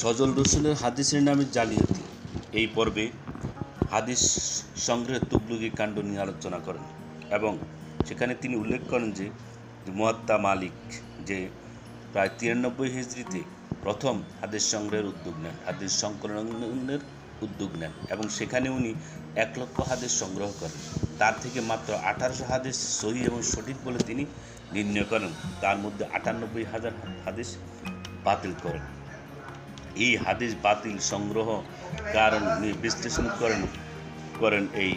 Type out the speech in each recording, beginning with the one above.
সজল রসুলের হাদিসের নামে জালিয়াতি। এই পর্বে হাদিস সংগ্রহের তুবলুগি কাণ্ড নিয়ে আলোচনা করেন এবং সেখানে তিনি উল্লেখ করেন যে মুয়াত্তা মালিক যে প্রায় তিরানব্বই হিজড়িতে প্রথম হাদিস সংগ্রহের উদ্যোগ নেন, হাদিস সংকলনের উদ্যোগ নেন এবং সেখানে উনি এক লক্ষ হাদিস সংগ্রহ করেন। তার থেকে মাত্র আঠারোশো হাদিস সহি এবং সঠিক বলে তিনি নির্ণয় করেন। তার মধ্যে আটানব্বই হাজার হাদিস বাতিল করেন। এই হাদিস বাতিল সংগ্রহ কারণ নিয়ে বিশ্লেষণ করেন করেন এই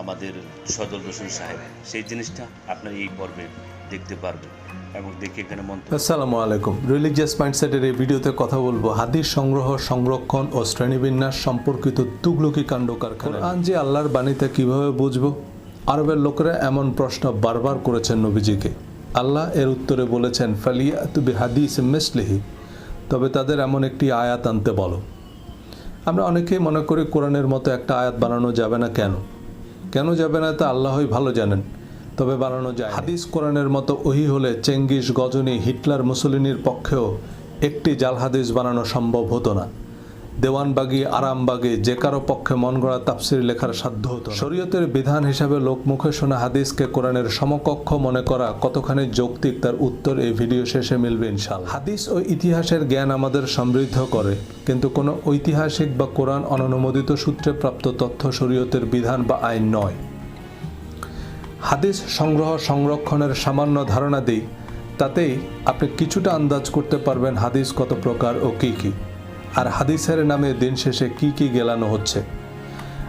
আমাদের সদর রসুন সাহেব। সেই জিনিসটা আপনার এই পর্বে দেখতে পারবেন এবং এখানে আসসালামু আলাইকুম। রিলিজিয়াস মাইন্ডসেটের এই ভিডিওতে কথা বলব। হাদিস সংগ্রহ, সংরক্ষণ ও শ্রেণীবিন্যাস সম্পর্কিত তুগলকি কাণ্ড কারখানা কোরআন যে আল্লাহর বাণীতে কীভাবে বুঝব? আরবের লোকেরা এমন প্রশ্ন বারবার করেছেন নবীজিকে। আল্লাহ এর উত্তরে বলেছেন ফালিয়া তুবি হাদিস মিসলিহি। তবে তাদের এমন একটি আয়াত আনতে বলো। আমরা অনেকেই মনে করি কোরআনের মতো একটা আয়াত বানানো যাবে না কেন? কেন যাবে না তা আল্লাহই ভালো জানেন, তবে বানানো যায় হাদিস কোরআনের মতো ওহি হলে চেঙ্গিস গজনী হিটলার মুসলিনীর পক্ষেও একটি জাল হাদিস বানানো সম্ভব হতো না। দেওয়ানবাগি আরামবাগে যে কারও পক্ষে মন গড়া তাফসির লেখার সাধ্য হতো শরীয়তের বিধান হিসাবে লোকমুখে শোনা হাদিসকে কোরআনের সমকক্ষ মনে করা কতখানি যৌক্তিক তার উত্তর এই ভিডিও শেষে মিলবে ইনশাল হাদিস ও ইতিহাসের জ্ঞান আমাদের সমৃদ্ধ করে, কিন্তু কোনো ঐতিহাসিক বা কোরআন অননুমোদিত সূত্রে প্রাপ্ত তথ্য শরীয়তের বিধান বা আইন নয়। হাদিস সংগ্রহ সংরক্ষণের সামান্য ধারণা দিই, তাতেই আপনি কিছুটা আন্দাজ করতে পারবেন হাদিস কত প্রকার ও কী কী। আর হাদিসের নামে দিন শেষে কি কি গেলানো হচ্ছে?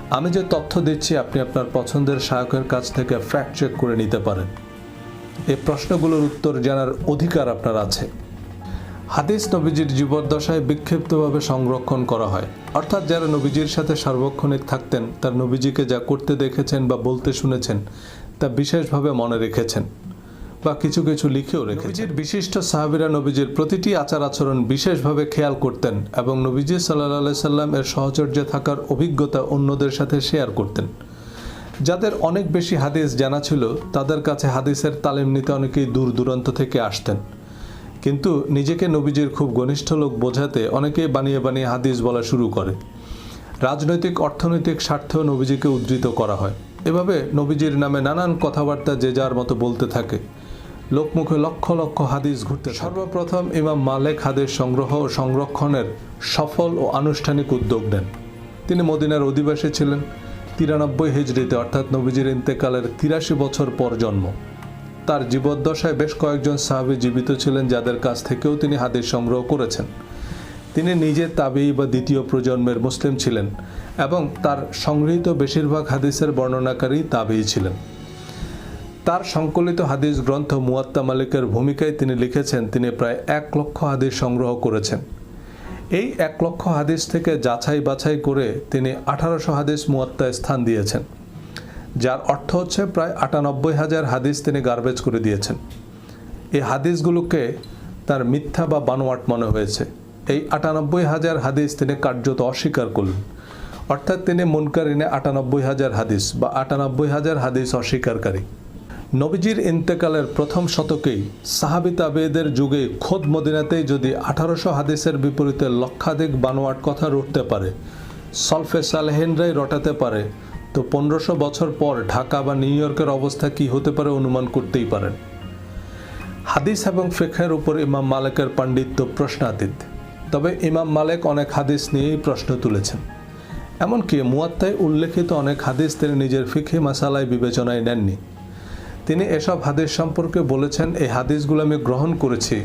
আমি যে তথ্য দিচ্ছি, আপনি আপনার পছন্দের সহায়কের কাছ থেকে ফ্যাক্ট চেক করে নিতে পারেন। এ প্রশ্নগুলোর উত্তর জানার অধিকার আপনার আছে। হাদিস নবীজির জীবদ্দশায় বিক্ষিপ্তভাবে সংরক্ষণ করা হয়। অর্থাৎ যারা নবীজির সাথে সার্বক্ষণিক থাকতেন, তার নবীজিকে যা করতে দেখেছেন বা বলতে শুনেছেন, তা বিশেষভাবে মনে রেখেছেন। বা কিছু কিছু লিখেও রেখেছেন। বিশিষ্ট সাহাবিরা নবীজির প্রতিটি আচার আচরণ বিশেষভাবে খেয়াল করতেন এবং নবীজি সাল্লাহ সাল্লাম এর সহচর্যে থাকার অভিজ্ঞতা অন্যদের সাথে শেয়ার করতেন। যাদের অনেক বেশি হাদিস জানা ছিল, তাদের কাছে হাদিসের তালিম নিতে অনেকেই দূর দূরান্ত থেকে আসতেন। কিন্তু নিজেকে নবীজির খুব ঘনিষ্ঠ লোক বোঝাতে অনেকেই বানিয়ে বানিয়ে হাদিস বলা শুরু করে। রাজনৈতিক, অর্থনৈতিক স্বার্থেও নবীজিকে উদ্ধৃত করা হয়। এভাবে নবীজির নামে নানান কথাবার্তা যে যার মতো বলতে থাকে। লোকমুখে লক্ষ লক্ষ হাদিস ঘুরতে সর্বপ্রথম ইমাম মালেক হাদিস সংগ্রহ ও সংরক্ষণের সফল ও আনুষ্ঠানিক উদ্যোগ নেন। তিনি মদিনার অধিবাসী ছিলেন। তিরানব্বই হিজড়িতে, অর্থাৎ নবীজির ইন্তেকালের তিরাশি বছর পর জন্ম। তার জীবদ্দশায় বেশ কয়েকজন সাহাবী জীবিত ছিলেন, যাদের কাছ থেকেও তিনি হাদিস সংগ্রহ করেছেন। তিনি নিজে তাবি বা দ্বিতীয় প্রজন্মের মুসলিম ছিলেন এবং তার সংগৃহীত বেশিরভাগ হাদিসের বর্ণনাকারী তাবেই ছিলেন। তার সংকলিত হাদিস গ্রন্থ মুয়াত্তা মালিকের ভূমিকায় তিনি লিখেছেন, তিনি প্রায় এক লক্ষ হাদিস সংগ্রহ করেছেন। এই এক লক্ষ হাদিস থেকে যাচাই বাছাই করে তিনি আঠারোশো হাদিস মুয়াত্তায় স্থান দিয়েছেন, যার অর্থ হচ্ছে প্রায় আটানব্বই হাজার হাদিস তিনি গার্বেজ করে দিয়েছেন। এই হাদিসগুলোকে তার মিথ্যা বা বানোয়াট মনে হয়েছে। এই আটানব্বই হাজার হাদিস তিনি কার্যত অস্বীকার করলেন, অর্থাৎ তিনি মুনকারিনে আটানব্বই হাজার হাদিস বা আটানব্বই হাজার হাদিস অস্বীকারী নবীজির ইন্তেকালের প্রথম শতকেই সাহাবি তাবেদের যুগে খোদ মদিনাতেই যদি আঠারোশো হাদিসের বিপরীতে লক্ষাধিক বানোয়াট কথা রটতে পারে, সলফে সালেহেনরাই রটাতে পারে, তো পনেরোশো বছর পর ঢাকা বা নিউ ইয়র্কের অবস্থা কি হতে পারে অনুমান করতেই পারেন। হাদিস এবং ফিখের উপর ইমাম মালেকের পাণ্ডিত্য প্রশ্নাতীত, তবে ইমাম মালেক অনেক হাদিস নিয়েই প্রশ্ন তুলেছেন। এমনকি মুয়াত্তায় উল্লেখিত অনেক হাদিস তিনি নিজের ফিখে মাসালায় বিবেচনায় নেননি। তিনি এসব হাদিস সম্পর্কে বলেছেন, এই হাদিসগুলো আমি গ্রহণ করেছি,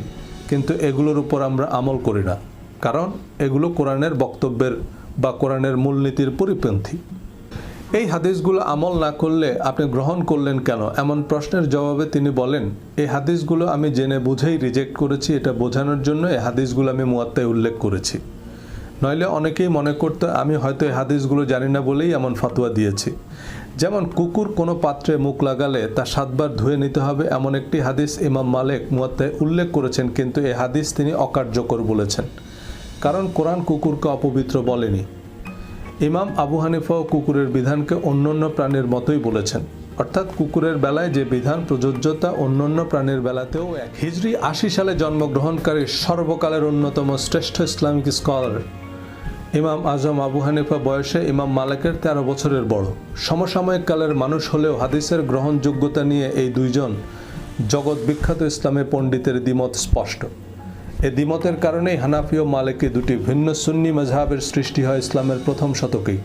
কিন্তু এগুলোর উপর আমরা আমল করি না। কারণ এগুলো কোরআনের বক্তব্যের বা কোরআনের মূলনীতির পরিপন্থী। এই হাদিসগুলো আমল না করলে আপনি গ্রহণ করলেন কেন? এমন প্রশ্নের জবাবে তিনি বলেন, এই হাদিসগুলো আমি জেনে বুঝেই রিজেক্ট করেছি, এটা বোঝানোর জন্য এই হাদিসগুলো আমি মুয়াত্তায় উল্লেখ করেছি। নইলে অনেকেই মনে করতো, আমি হয়তো এই হাদিসগুলো জানি না বলেই এমন ফতোয়া দিয়েছি। যেমন কুকুর কোনো পাত্রে মুখ লাগালে তা সাতবার ধুয়ে নিতে হবে, এমন একটি হাদিস ইমাম মালেক মুয়াত্তায় উল্লেখ করেছেন, কিন্তু এই হাদিস তিনি অকার্যকর বলেছেন, কারণ কোরআন কুকুরকে অপবিত্র বলেনি। ইমাম আবু হানিফাও কুকুরের বিধানকে অন্যান্য প্রাণীর মতোই বলেছেন। অর্থাৎ কুকুরের বেলায় যে বিধান, প্রযোজ্যতা অন্যান্য প্রাণীর বেলাতেও এক। হিজরি আশি সালে জন্মগ্রহণকারী সর্বকালের অন্যতম শ্রেষ্ঠ ইসলামিক স্কলার ইমাম আজম আবু হানিফা বয়সে ইমাম মালিকের তেরো বছরের বড়। সমসাময়িক কালের মানুষ হলেও হাদিসের গ্রহণযোগ্যতা নিয়ে এই দুইজন জগৎ বিখ্যাত ইসলামী পণ্ডিতের দ্বিমত স্পষ্ট। এ দ্বিমতের কারণেই হানাফি ও মালিকি দুটি ভিন্ন সুন্নি মেজহাবের সৃষ্টি হয় ইসলামের প্রথম শতকেই।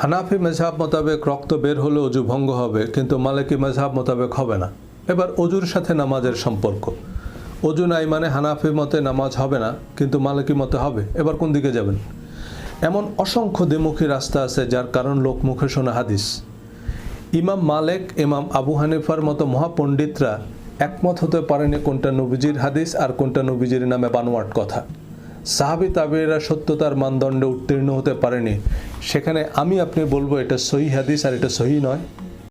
হানাফি মেজহাব মোতাবেক রক্ত বের হলে অজু ভঙ্গ হবে, কিন্তু মালিকি মেজহাব মোতাবেক হবে না। এবার অজুর সাথে নামাজের সম্পর্ক। অজু নাই মানে হানাফি মতে নামাজ হবে না, কিন্তু মালিকি মতে হবে। এবার কোন দিকে যাবেন? এমন অসংখ্য দেমুখী রাস্তা আছে যার কারণ লোক মুখে শোনা হাদিস। ইমাম মালেক, ইমাম আবু হানিফার মতো মহাপণ্ডিতরা একমত হতে পারেনি কোনটা নবীজির হাদিস আর কোনটা নবীজির নামে বানোয়াট কথা। সাহাবি তাবিরা সত্যতার মানদণ্ডে উত্তীর্ণ হতে পারেনি। সেখানে আমি আপনি বলব এটা সহি হাদিস আর এটা সহি নয়।